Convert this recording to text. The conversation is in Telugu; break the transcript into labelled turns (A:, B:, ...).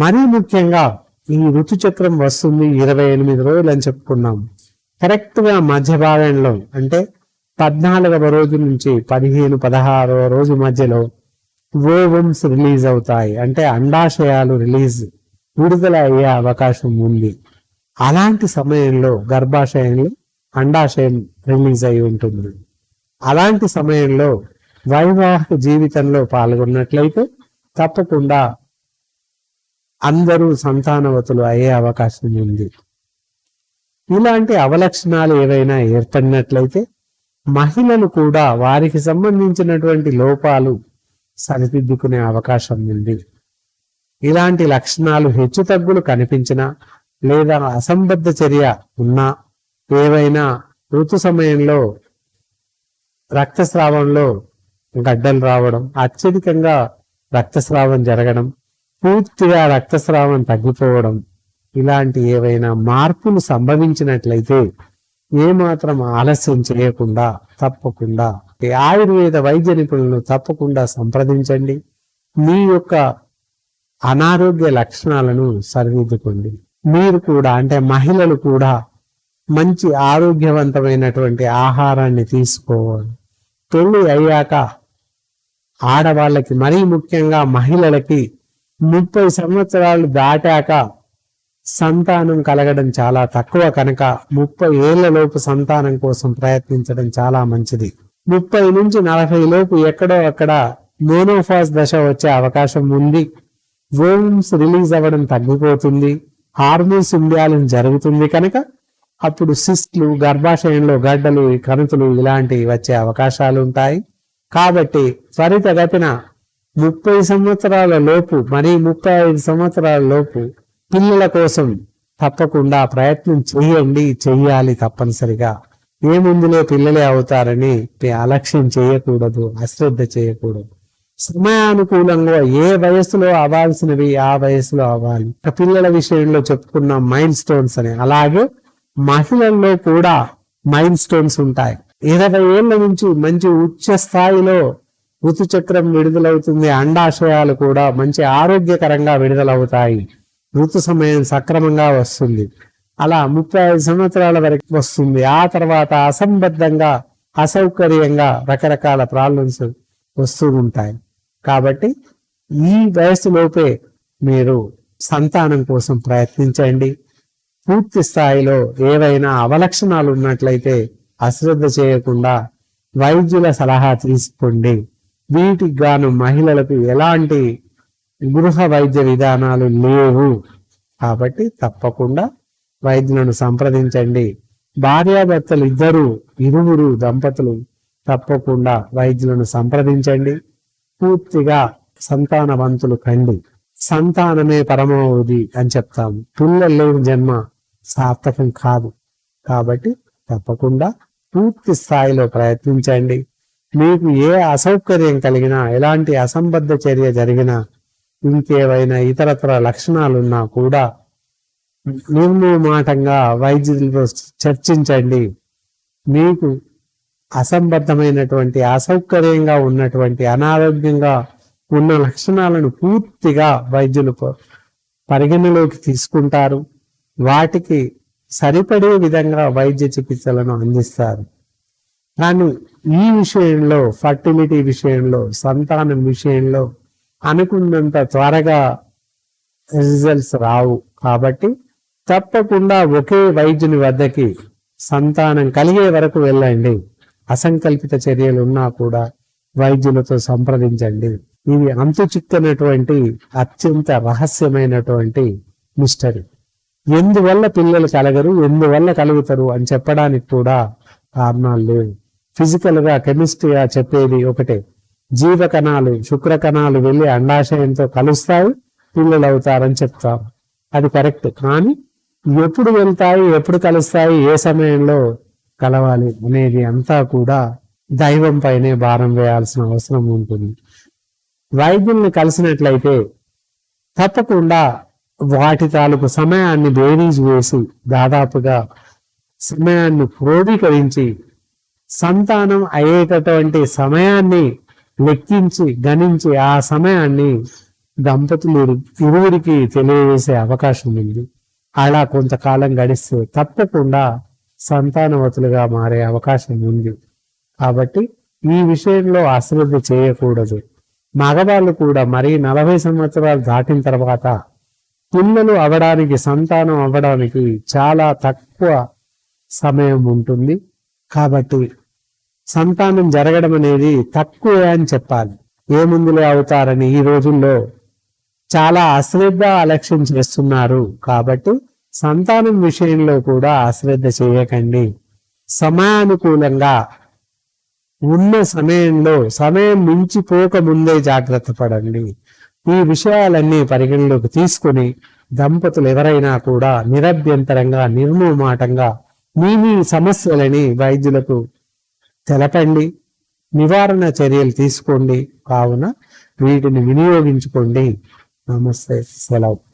A: మరీ ముఖ్యంగా ఈ ఋతుచక్రం వస్తుంది ఇరవై ఎనిమిది రోజులు అని చెప్పుకున్నాం. కరెక్ట్గా మధ్య భాగంలో అంటే పద్నాలుగవ రోజు నుంచి పదిహేను పదహారవ రోజు మధ్యలో ఓవమ్స్ రిలీజ్ అవుతాయి. అంటే అండాశయాలు రిలీజ్ విడుదల అయ్యే అవకాశం ఉంది. అలాంటి సమయంలో గర్భాశయంలో అండాశయం రిలీజ్ అయి ఉంటుంది. అలాంటి సమయంలో వైవాహిక జీవితంలో పాల్గొన్నట్లయితే తప్పకుండా అందరూ సంతానవతులు అయ్యే అవకాశం ఉంది. ఇలాంటి అవలక్షణాలు ఏవైనా ఏర్పడినట్లయితే మహిళలు కూడా వారికి సంబంధించినటువంటి లోపాలు సరిదిద్దుకునే అవకాశం ఉంది. ఇలాంటి లక్షణాలు హెచ్చుతగ్గులు కనిపించినా లేదా అసంబద్ధ చర్య ఉన్నా ఏవైనా ఋతు సమయంలో రక్తస్రావంలో గడ్డలు రావడం అత్యధికంగా రక్తస్రావం జరగడం పూర్తిగా రక్తస్రావం తగ్గిపోవడం ఇలాంటి ఏవైనా మార్పులు సంభవించినట్లయితే ఏమాత్రం ఆలస్యం చేయకుండా తప్పకుండా ఆయుర్వేద వైద్య నిపుణులను తప్పకుండా సంప్రదించండి. మీ యొక్క అనారోగ్య లక్షణాలను సరిదిద్దుకోండి. మీరు కూడా అంటే మహిళలు కూడా మంచి ఆరోగ్యవంతమైనటువంటి ఆహారాన్ని తీసుకోవాలి. పెళ్ళి అయ్యాక ఆడవాళ్ళకి మరీ ముఖ్యంగా మహిళలకి ముప్పై సంవత్సరాలు దాటాక సంతానం కలగడం చాలా తక్కువ కనుక ముప్పై ఏళ్ళలోపు సంతానం కోసం ప్రయత్నించడం చాలా మంచిది. ముప్పై నుంచి నలభై లోపు ఎక్కడో అక్కడ మోనోఫాస్ దశ వచ్చే అవకాశం ఉంది. వోమ్స్ రిలీజ్ అవ్వడం తగ్గిపోతుంది. హార్మోన్స్ ఇంబ్యాలెన్స్ జరుగుతుంది కనుక అప్పుడు సిస్ట్లు గర్భాశయంలో గడ్డలు కణుతులు ఇలాంటివి వచ్చే అవకాశాలు ఉంటాయి. కాబట్టి త్వరితగతిన ముప్పై సంవత్సరాల లోపు మరి ముప్పై ఐదు సంవత్సరాల లోపు పిల్లల కోసం తప్పకుండా ప్రయత్నం చేయండి చెయ్యాలి తప్పనిసరిగా. ఏ ముందులో పిల్లలే అవుతారని అలక్ష్యం చేయకూడదు అశ్రద్ధ చేయకూడదు. సమయానుకూలంగా ఏ వయసులో అవ్వాల్సినవి ఆ వయసులో అవ్వాలి. పిల్లల విషయంలో చెప్పుకున్న మైండ్ స్టోన్స్ అని. అలాగే మహిళల్లో కూడా మైండ్ స్టోన్స్ ఉంటాయి. ఇరవై ఏళ్ళ నుంచి మంచి ఉచ్చ స్థాయిలో ఋతుచక్రం విడుదలవుతుంది. అండాశయాలు కూడా మంచి ఆరోగ్యకరంగా విడుదలవుతాయి. ఋతు సమయం సక్రమంగా వస్తుంది. అలా ముప్పై ఐదు సంవత్సరాల వరకు వస్తుంది. ఆ తర్వాత అసంబద్ధంగా అసౌకర్యంగా రకరకాల ప్రాబ్లమ్స్ వస్తూ ఉంటాయి. కాబట్టి ఈ వయసులోపే మీరు సంతానం కోసం ప్రయత్నించండి. పూర్తి స్థాయిలో ఏవైనా అవలక్షణాలు ఉన్నట్లయితే అశ్రద్ధ చేయకుండా వైద్యుల సలహా తీసుకోండి. వీటికి గాను మహిళలకు ఎలాంటి గృహ వైద్య విధానాలు లేవు. కాబట్టి తప్పకుండా వైద్యులను సంప్రదించండి. భార్యాభర్తలు ఇద్దరు ఇరువురు దంపతులు తప్పకుండా వైద్యులను సంప్రదించండి. పూర్తిగా సంతానవంతులు కండి. సంతానమే పరమావధి అని చెప్తాము పిల్లలు లేని జన్మ సార్థకం కాదు. కాబట్టి తప్పకుండా పూర్తి స్థాయిలో ప్రయత్నించండి. మీకు ఏ అసౌకర్యం కలిగినా ఎలాంటి అసంబద్ధ చర్య జరిగినా ఇంకేవైనా ఇతరత్ర లక్షణాలున్నా కూడా నిర్మూమాటంగా వైద్యులతో చర్చించండి. మీకు అసంబద్ధమైనటువంటి అసౌకర్యంగా ఉన్నటువంటి అనారోగ్యంగా ఉన్న లక్షణాలను పూర్తిగా వైద్యులు పరిగణలోకి తీసుకుంటారు. వాటికి సరిపడే విధంగా వైద్య చికిత్సలను అందిస్తారు. కానీ ఈ విషయంలో ఫర్టిలిటీ విషయంలో సంతానం విషయంలో అనుకున్నంత త్వరగా రిజల్ట్స్ రావు. కాబట్టి తప్పకుండా ఒకే వైద్యుని వద్దకి సంతానం కలిగే వరకు వెళ్ళండి. అసంకల్పిత చర్యలు ఉన్నా కూడా వైద్యులతో సంప్రదించండి. ఇది అంతు చిక్కనటువంటి అత్యంత రహస్యమైనటువంటి మిస్టరీ. ఎందువల్ల పిల్లలు కలగరు? ఎందువల్ల కలుగుతారు? అని చెప్పడానికి కూడా కారణాలు లేవు. ఫిజికల్గా కెమిస్ట్రీగా చెప్పేది ఒకటే. జీవ కణాలు శుక్ర కణాలు వెళ్ళి అండాశయంతో కలుస్తాయి పిల్లలు అవుతారని చెప్తాం. అది కరెక్ట్ కానీ ఎప్పుడు వెళ్తాయి ఎప్పుడు కలుస్తాయి ఏ సమయంలో కలవాలి అనేది అంతా కూడా దైవం పైనే భారం వేయాల్సిన అవసరం ఉంటుంది. వైద్యుల్ని కలిసినట్లయితే తప్పకుండా వాటి తాలూకు సమయాన్ని బేరీజ్ వేసి దాదాపుగా సమయాన్ని క్రోడీకరించి సంతానం అయ్యేటటువంటి సమయాన్ని లెక్కించి గణించి ఆ సమయాన్ని దంపతులు ఇరువురికి తెలియజేసే అవకాశం ఉంది. అలా కొంతకాలం గడిస్తే తప్పకుండా సంతానవతులుగా మారే అవకాశం ఉంది. కాబట్టి ఈ విషయంలో అశ్రద్ధ చేయకూడదు. మగవాళ్ళు కూడా మరీ నలభై సంవత్సరాలు దాటిన తర్వాత పిల్లలు అవడానికి సంతానం అవ్వడానికి చాలా తక్కువ సమయం ఉంటుంది. కాబట్టి సంతానం జరగడం అనేది తక్కువే అని చెప్పాలి. ఏ ముందులే అవుతారని ఈ రోజుల్లో చాలా అశ్రద్ధ అలక్ష్యం చేస్తున్నారు. కాబట్టి సంతానం విషయంలో కూడా అశ్రద్ధ చేయకండి. సమయానుకూలంగా ఉన్న సమయంలో సమయం మించిపోక ముందే జాగ్రత్త పడండి. ఈ విషయాలన్నీ పరిగణలోకి తీసుకుని దంపతులు ఎవరైనా కూడా నిరభ్యంతరంగా నిర్మూమాటంగా మీ మీ సమస్యలని వైద్యులకు తెలపండి. నివారణ చర్యలు తీసుకోండి. కావున వీటిని వినియోగించుకోండి. నమస్తే. సెలవు.